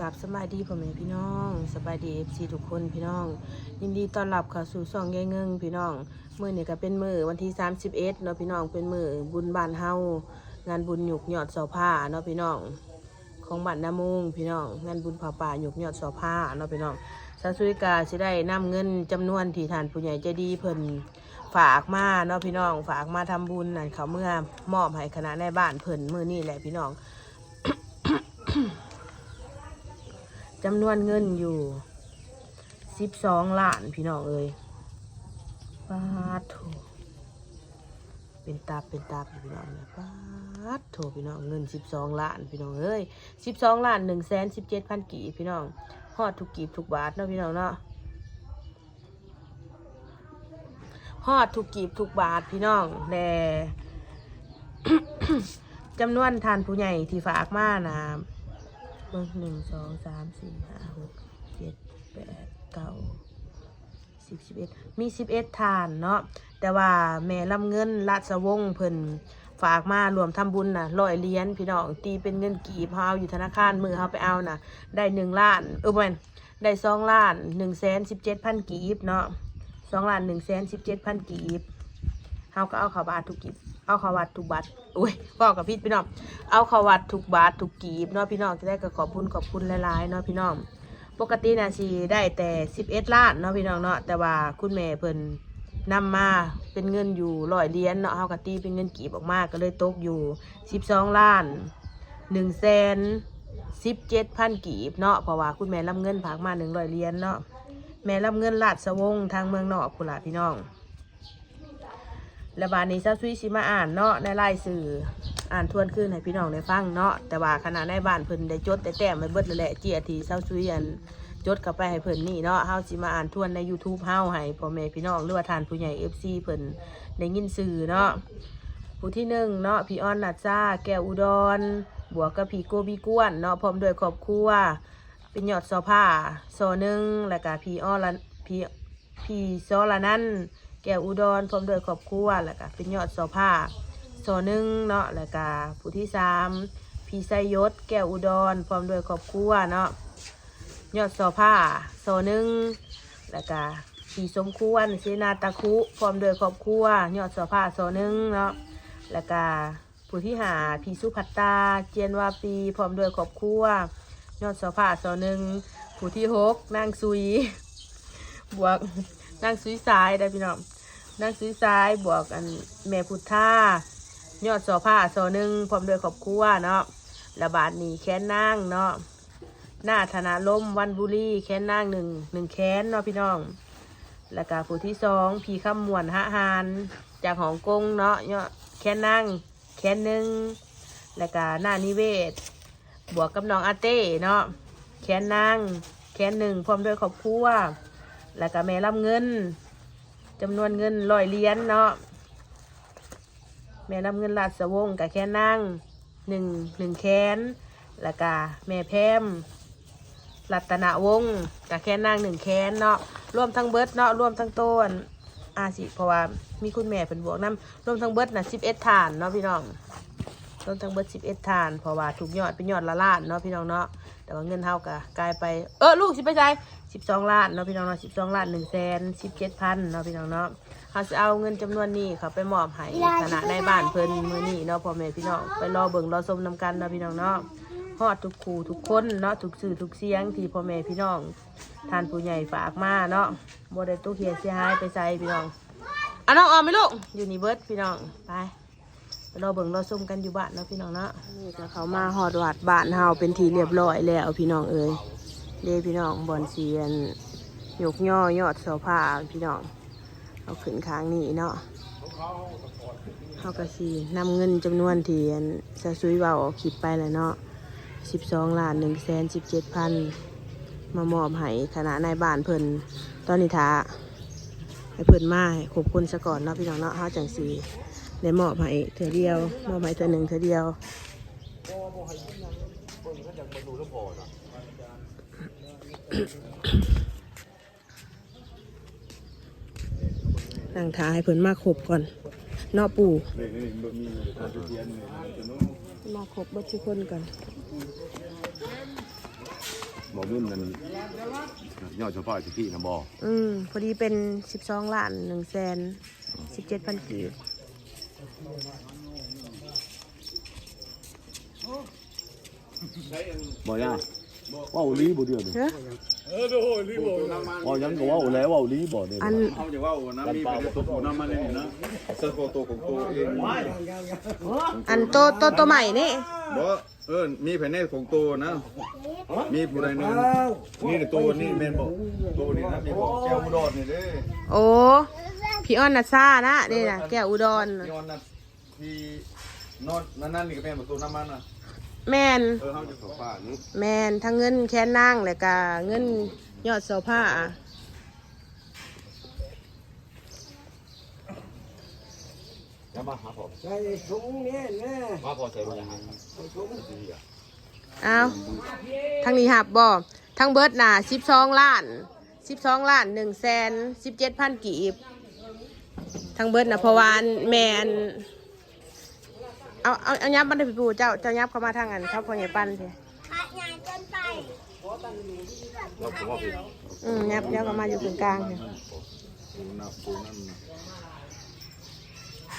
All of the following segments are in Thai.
กับสบายดีพ่อแม่พี่น้องสบายดีเอฟซีทุกคนพี่น้อง ยินดีต้อนรับเข้าสู่ช่องยายเงิงพี่น้องมื้อนี้ก็เป็นมือวันที่31เนาะพี่น้องเป็นมือบุญบ้านเฮางานบุญหยุกยอดเสาผ้าเนาะพี่น้อง ของบ้านนามุงพี่น้องงานบุญผาป่าหยุกยอดเสาผ้าเนาะพี่น้องสาวสุริกาสิได้นำเงินจำนวนที่ทานผู้ใหญ่ใจดีเพิ่นฝากมาเนาะพี่น้อง ฝากมาทำบุญนั่นเขาเมื่อมอบให้คณะในบ้านเพิ่นมือนี้แหละพี่น้อง จำนวนเงินอยู่สิบสองล้านพี่น้องเอ้ยปาดโถเป็นตาเป็นตาพี่น้องเนี่ยปาดโถพี่น้องเงินสิบสองล้านพี่น้องเอ้ยสิบสองล้านหนึ่งแสนสิบเจ็ดพันกีพี่น้องฮอดทุกกีบทุกบาทเนาะพี่น้องเนาะฮอดทุกกีบทุกบาทพี่น้องแน่จำนวนทานผู้ใหญ่ที่ฝากมานะ เบิ่งหนึ่งสองสามสี่ห้าหกเจ็ดแปดเก้าสิบสิบเอ็ดมีสิบเอ็ดทานเนาะแต่ว่าแม่ลำเงินราชวงศ์เพิ่นฝากมารวมทำบุญน่ะร้อยเหรียญพี่น้องตีเป็นเงินกีบเฮาเอาอยู่ธนาคารมือเฮาไปเอาน่ะ ได้หนึ่งล้านเออแม่นได้สองล้านหนึ่งแสนสิบเจ็ดพันกีบเนาะสองล้านหนึ่งแสนสิบเจ็ดพันกีบเฮาก็เอาข่าวบาททุกกีบเอาข่าววัดทุกบาท อุ้ยบอกกับพี่พี่น้อง เอาขวัดทุกบาททุกกีบเนาะพี่น้องจะได้ก็ขอบคุณขอบคุณหลายๆเนาะพี่น้อง ปกตินะสิได้แต่สิบเอ็ดล้านเนาะพี่น้องเนาะแต่ว่าคุณแม่เพิ่นนำมาเป็นเงินอยู่ร้อยเหรียญเนาะเฮากะตีเป็นเงินกีบออกมาก็เลยตกอยู่สิบสองล้านหนึ่งแสนสิบเจ็ดพันกีบเนาะเพราะว่าคุณแม่รับเงินผากมาหนึ่งร้อยเหรียญเนาะแม่รับเงินลาดสวงทางเมืองนอกคุณล่ะพี่น้อง และบานนี้เจ้าซุยสิมาอ่านเนาะในรายสื่ออ่านทวนขึ้นให้พี่น้องได้ฟังเนาะแต่ว่าขณะในบ้านเพิ่นได้จดแต่แต้มไปเบิดแล้วแหละเจียทีเจ้าซุยอันจดเข้าไปให้เพิ่นนี่เนาะเฮาสิมาอ่านทวนใน YouTube เฮาให้พ่อแม่พี่น้องหรือว่าทานผู้ใหญ่ FC เพิ่นได้ยินสื่อเนาะผู้ที่หนึ่งเนาะพี่ออนนัจ้าแก้วอุดร บวกกับพี่โกบีกวนเนาะพร้อมด้วยครอบครัวเป็นยอดซอผ้าโซหนึ่งแล้วก็พี่อ้อละพี่พี่ซอละนั่น แก้วอุดรพร้อมด้วยครอบครัวแล้วก็เป็นยอดโซผ้าโซหนึ่งเนาะแล้วก็ผู้ที่สามพี่ไซยศแก้วอุดรพร้อมด้วยครอบครัวเนาะยอดโซผ้าโซหนึ่งแล้วก็พี่สมควรเสนาตะคุพร้อมด้วยครอบครัวยอดโซผ้าโซหนึ่งเนาะแล้วก็ผู้ที่หาพี่สุภัตตาเจนวาปีพร้อมด้วยครอบครัวยอดโซผ้าโซหนึ่งผู้ที่หกนางซุยบวก นางซุยซ้ายได้พี่น้องนางซุยซ้ายบวกอันแม่พุทธายอดสอผ้าสอหนึ่งพร้อมด้วยครอบครัวเนาะระบาดนี้แค้นนางเนาะหน้าธนาลมวันบุรีแค้นนางหนึ่งหนึ่งแค้นเนาะพี่น้องแล้วก็ผู้ที่สองพีข้ามวนฮะฮานจากฮ่องกงเนาะเนาะแค้นนางแค้นหนึ่งแล้วก็หน้านิเวศ บวกกับน้องอาเต้เนาะแค้นนางแค้นหนึ่งพร้อมด้วยครอบครัว แล้วก็แม่รับเงินจำนวนเงินร้อยเหรียญเนาะแม่รับเงินราชวงศ์กับแค่นั่งหนึ่งหนึ่งแค้นแล้วก็แม่แพมรัตนวงศ์กับแค่นั่งหนึ่งแค้นเนาะรวมทั้งเบิร์ดเนาะรวมทั้งต้นอาสิเพราะว่ามีคุณแม่เป็นบวกน้ำรวมทั้งเบิร์ดน่ะสิบเอ็ดฐานเนาะพี่น้อง รวมทั้งเบิดสิบเอ็ดฐานเพราะว่าถูกยอดเป็นยอดละล้านเนาะพี่น้องเนาะแต่ว่าเงินเท่ากับกลายไปเออลูกสิไปใจสิบสองล้านเนาะพี่น้องเนาะสิบสองล้านหนึ่งแสนสิบเจ็ดพันเนาะพี่น้องเนาะเขาจะเอาเงินจำนวนนี้เขาไปมอบให้คณะในบ้านเพิ่นมือนี้เนาะพ่อแม่พี่น้องไปรอเบิ่งรอชมนำกันเนาะพี่น้องเนาะฮอดทุกคู่ทุกคนเนาะทุกสื่อทุกเสียงที่พ่อแม่พี่น้องทานผู้ใหญ่ฝากมาเนาะบ่ได้ตู้เฮียเสียหายไปใส่พี่น้องอะน้องออมไหมลูกอยู่นี่เบิร์ดพี่น้องไป ไปรอเบิ่งรอชมกันอยู่บ้านเนาะพี่น้องเนาะนี่ก็เขามาฮอดวัดบ้านเฮาเป็นทีเรียบร้อยแล้วพี่น้องเอ้ยเด้พี่น้องบอลเซียนยกย่อยอดเสาผ้าพี่น้องเอาขึ้นค้างนี่เนาะเขาก็สีนำเงินจำนวนที่อันสะซุยเบาออกคลิปไปแล้วเนาะสิบสองล้านหนึ่งแสนสิบเจ็ดพันมามอบให้คณะนายบ้านเพิ่นตอนนี้ท้าให้เพิ่นมาให้ขอบคุณซะก่อนเนาะพี่น้องเนาะเฮาจังสี ได้มอบให้เธอเดียวมอบให้เธอหนึ่งเธอเดียวนั่งท้าให้เพิ่นมาครบก่อนเนอปู่มาครบเบัดทุกคนก่อนบ่เงินนั่นยอดเฉพาะที่พี่นะบ่อืมพอดีเป็นสิบสองล้านหนึ่งแสนสิบเจ็ดพันกีบ บ่ย่าเว้าลีบ่เดือดเฮ้ยบ่ยังก็เว้าแล้วเว้าลีบ่เด้อันเขาจะว่านะมีไปตัวผู้นำมาเลยนี่นะเสื้อตัวของตัวเองอันโตโตโตใหม่นี่บ่เออมีแผ่นเนตของตัวนะ มีผู้ใดนึงนี่ตัวนี่แม่นบ่ตัวนี่นะมีบ่แก้วมุดอดนี่เด้โอ้ พี่อ้อนนัดซ่านะนี่นะแก้วอุดรน่ะย้อนนะที่นอนนั่นนี่ก็แม่นประตูน้ำมันนะแมนเออเฮาจะสฟ้านี่แมนทั้งเงินแค่นั่งแล้วก็เงินยอดเสาผ้าจะมาหาพ่อใส่ถุงเนี่ยแน่มาพ่อใส่บ่ยังเอาทางนี้หับบ่ทางเบิร์ดน่ะสิบสองล้านสิบสองล้านหนึ่งแสนสิบเจ็ดพันกีบ ทางเบิร์ดน่ะเพราะว่าอันแมนเอาเอาเอายับมันได้พี่ปูเจ้าเจ้ายับเข้ามาทางอันเขาพอใหญ่ปั้นสิเราผมว่าพี่อืมยับยับเข้ามาอยู่ตรงกลางสิปูนับปูนั่น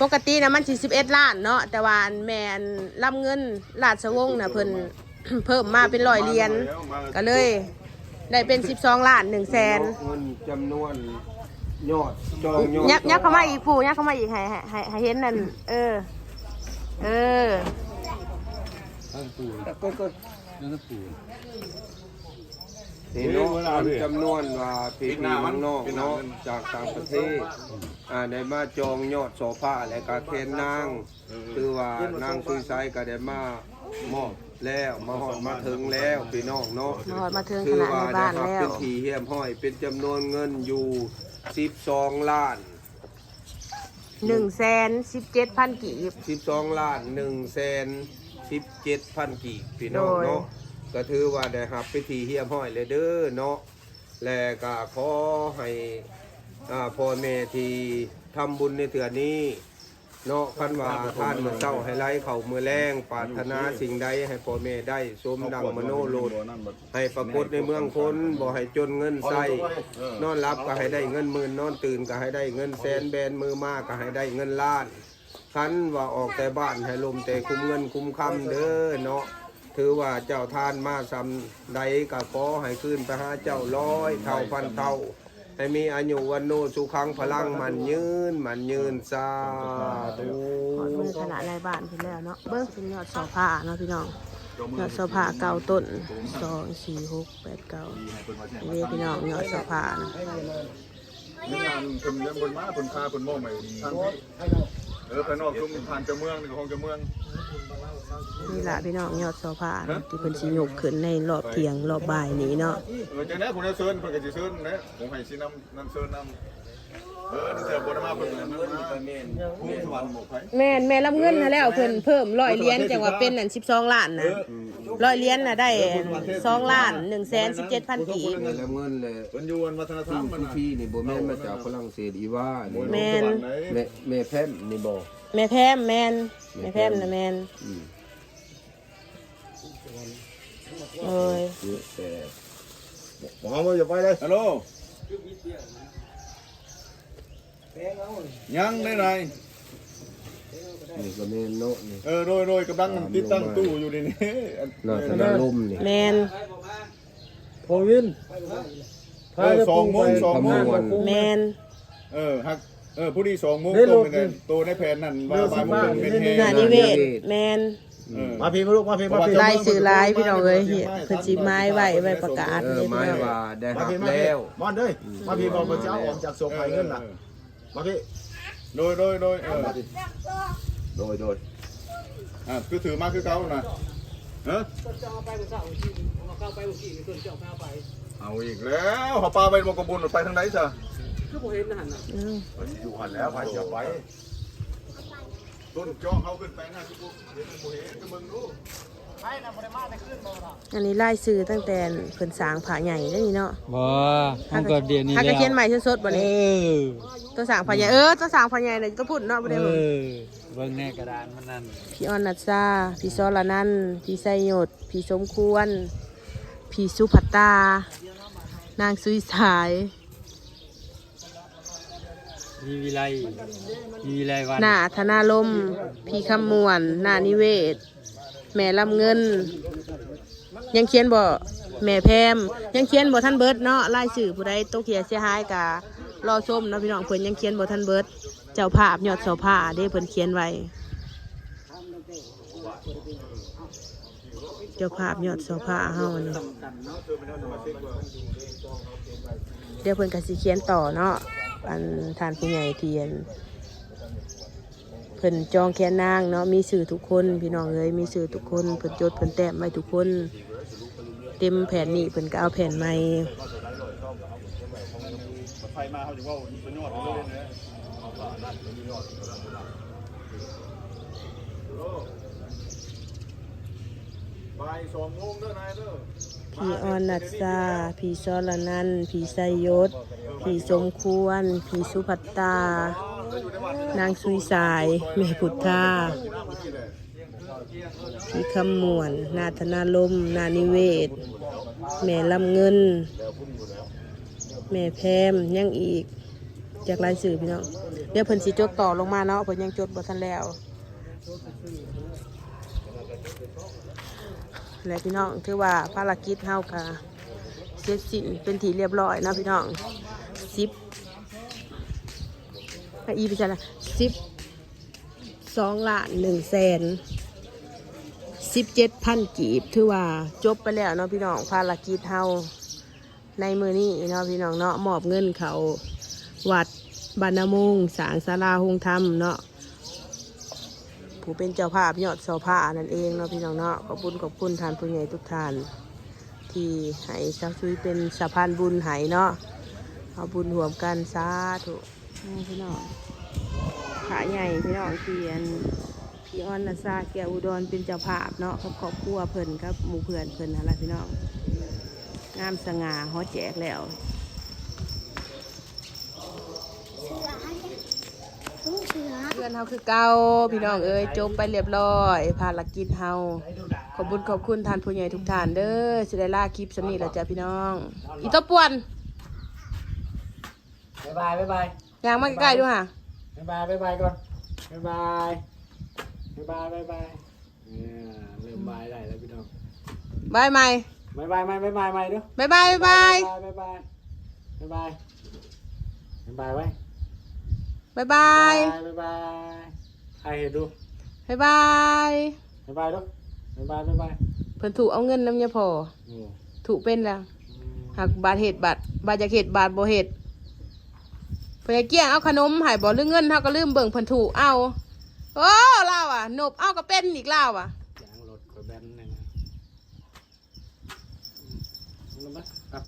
ปกตินะมันสี่สิบเอ็ดล้านเนาะแต่ว่าอันแมนรับเงินราชวงศ์น่ะเพิ่น เพิ่มมาเป็นร้อยเหรียญก็เลย ได้เป็นสิบสองล้านหนึ่งแสน เงินจำนวน ยอดจองยอดยับยับเข้ามาอีกปูยับเข้ามาอีกให้ให้ให้ให้เห็นนั่นเออ เออก็ก็นี่เนาะมันจำนวนว่าพี่พี่น้องนอกเนาะจากต่างประเทศอ่าได้มาจองยอดโซฟาและก็เคนนางคือว่านางซุยไซก็ได้มามอบแล้วมาหอดมาถึงแล้วพี่น้องเนาะมาหอดมาถึงขคือนาดว่าในได้บ้านรับแล้วเป็นทีเฮียมห้อยเป็นจำนวนเงินอยู่ 12ล้านหนึ่งแสนสิบเจ็ดพันกีบ12ล้าน1แสน17พันกีบพี่น้องโดย เนาะก็ถือว่าได้รับพิธีเฮียมห้อยเลยเด้อเนาะและก็ขอให้อ่าพ่อแม่ที่ทำบุญในเถื่อนี้ เนาะคันว่าท่านมือเศร้าให้ไล่เขามือแรงปรารถนาสิ่งใดให้พ่อแม่ได้สมดังมโนโลดให้ปรากฏในเมืองคนบ่ให้จนเงินใส่นอนรับก็ให้ได้เงินหมื่นนอนตื่นก็ให้ได้เงินแสนแบนมือมากก็ให้ได้เงินล้านคันว่าออกแต่บ้านให้ลมแต่คุ้มเงินคุ้มคำเด้อเนาะถือว่าเจ้าทานมาซำใดก็ขอให้ขึ้นไปหาเจ้าร้อยเท่าพันเท่า ให้มีอายุวันโนสุขังพลังมันยืนมันยืนสาธุขอดมือขนาดในบ้านเพิ่นแล้วเนาะเบิ้งเป็นยอดเสาผ้าเนาะพี่น้องยอดเสาผ้าเก่าต้นสองสี่หกแปดเก้านี่พี่น้องยอดเสาผ้านะนี่งานเพิ่นเลี้ยงเพิ่นมาเพิ่นพาเพิ่นมองไปทาง เออภายนอกตรงผ่านเจ้าเมืองนี่ก็คงเจ้าเมืองนี่ล่ะพี่น้องยอดเสาผ้านะที่เพิ่นสิยกขึ้นในรอบเที่ยงรอบบ่ายนี้เนาะเออจังได๋ผมจะเชิญเพิ่นก็สิเชิญนะผมให้สินำนำเชิญนำเออนี่เจ้าบ่ได้มาเพิ่นก็นำ แม่นแม่รับเงินแล้วเพิ่นเพิ่มร้อยเหรียญจังว่าเป็นอัน12ล้านนะร้อยเหรียญน่ะได้สองล้าน1แสน17พันกีบแล้วเงินเลยเพิ่นอยู่วัฒนธรรมมันพี่นี่บ่แม่นมาจากฝรั่งเศสอีว่าแม่นแม่แม่แพมนี่บ่แม่แพมแม่นแม่แพมนะแม่นอืมเอ้ยเยอะแต่บอกว่าอย่าไปเลยฮัลโหล ยังได้ไรนี่ก็แม่นเนาะนี่เออโดยโดยกำลังติดตั้งตู้อยู่นี่นี่น่าจะน่าลมนี่แม่นพอวินเออสองโมงสองโมงคำนวณแม่นเออฮักเออผู้ดีสองโมงได้ตรงโหลดไปเลยตัวในแผนนั่นว่าบ่ายโมงครึ่งเป็นได้แฮน่ะนิเวศแม่นเออมาพี่มาลูกมาพี่มาพี่ไล่สื่อไล่พี่น้องเอ้ยเหี้ยเพิ่นสิไม้ไว้ไว้ประกาศเออนี่ไม้พี่น้องว่าได้มาหักพี่มาแล้พี่วมอนเด้ยมาพี่บอกว่าจะเอาออกจากโซฟาเงินน่ะ มาพี่โดยโดยโดยเออโดยโดยอะคือถือมาคือเก่าน่ะเออเอาอีกแล้วเขาปลาไปบกบุญไปทางไหนจ้ะอืมอยู่หันแล้วพายอย่าไปต้นเจาะเขาขึ้นไปนะทุกคนเห็นบ่เห็นก็มึงรู้ อันนี้ไล่สื่อตั้งแต่เพิ่นสร้างผาใหญ่ได้นี่เนาะบ่ห้องก็เดียวนี้ถ้าแล้ก็วเขียนใหม่สดๆบ่เอนี่อตัวสร้างผาใหญ่เออตัวสร้างผาใหญ่น่ะตัวพูดเนาะบ่ได้เอบ่อเบิ่งแน่กระดานมันนั่นพี่ออนนัทซาพี่ซอละนันท์พี่ไซยดพี่สมควร พี่สุภัตตา นางสุยสาย มีวิไลมีวิไลวันหน้าธนาลม พี่คำมวน หน้านิเวศ แม่ลำเงิน ยังเขียนบ่แม่แพมยังเขียนบ่ท่านเบิร์ดเนาะรายชื่อผู้ใดตกเขียเสียหายกะรอชมเนาะพี่น้องเพิ่นยังเขียนบ่ท่านเบิร์ดเจ้าภาพยอดเสาผ้าเด้เพิ่นเขียนไว้เจ้าภาพยอดเสาผ้าเฮานี่เดี๋ยวเพิ่นก็สิเขียนต่อเนาะอันทานผู้ใหญ่เทียน เพิ่นจองแค่นางเนาะมีสื่อทุกคน พี่น้องเอ้ยมีสื่อทุกคนเพิ่นจดเพิ่นแต้มไว้ทุกคน เต็มแผ่นนี้เพิ่นก็เอาแผ่นใหม่ไฟมาเขาจะว่าเป็นยอดเลยนนายเด้อพี่ออนนัตซาพี่ซอลนันพี่ไซยศพี่สมควร พี่สุภัตตา นางสุยสาย แม่พุทธาพี่คำมวน นาธนาลม นานิเวศ แม่ลำเงิน แม่แพมยังอีก จากรายสื่อพี่น้องเดี๋ยวเพิ่นสิจดต่อลงมาเนาะเพิ่นยังจดบ่ทันแล้วและพี่น้องถือว่าภารกิจเฮากะเสร็จสิ้นเป็นที่เรียบร้อยนะพี่น้องสิบ อีพิจารณาสิบสองล้านหนึ่งแสนสิบเจ็ดพันกีบ ถือว่าจบไปแล้วเนาะพี่น้องภารกิจเฮาในมือนี้เนาะพี่น้องเนาะมอบเงินเขาวัดบานามงสางศาลาหงธรรมเนาะผู้เป็นเจ้าภาพยอดเสาผ้านั่นเองเนาะพี่น้องเนาะขอบคุณขอบคุณท่านผู้ใหญ่ทุกท่าน ที่ให้สาวซุยเป็นสะพานบุญให้เนาะเอาบุญรวมกันสาธุ นี่พี่น้องขาใหญ่พี่น้องเที่อันพี่ออนนาซาแกอุดรเป็นเจ้าภาพเนาะกับครอบครัวเพิ่นกับหมู่เพื่อนเพิ่นอะไรพี่น้องงามสง่าฮอแจกแล้วเพื่อนเฮาคือเก่าพี่น้องเอ้ยจบไปเรียบร้อยภารกิจเฮาขอบคุญขอบคุณท่านผู้ใหญ่ทุกท่านเด้อสิได้ลาคลิปสำนี้แล้วจ้ะพี่น้อง อีตบป่วน บ๊ายบาย บ๊ายบาย ยางมาใกล้ๆด้วยค่ะบ๊ายบายบ๊ายบายก่อนบ๊ายบายบ๊ายบายบ๊ายบายเนี่ยเริ่มบายได้แล้วพี่น้องบายใหม่บ๊ายบายไหมบ๊ายบายไหมเด้อบายบายบายบ๊ายบายบ๊ายบายบ๊ายบายไว้บายบายบ๊ายบายใครเห็นดูบายบายบ๊ายบายดูบ๊ายบายบ๊ายบายเพิ่นถูกเอาเงินน้ำยาพอโอ้ถูกเป็นแล้วหักบาทเหตุบาทบาทจากเหตุบาทบ่เหตุ เพิ่นเกี้ยงเอาขนมหายบ่หรือเงินเท่าก็ลืมเบิ่งเพิ่นถูกเอาโอ้เล่าอะหนบเอาก็เป็นอีกเล่าอะ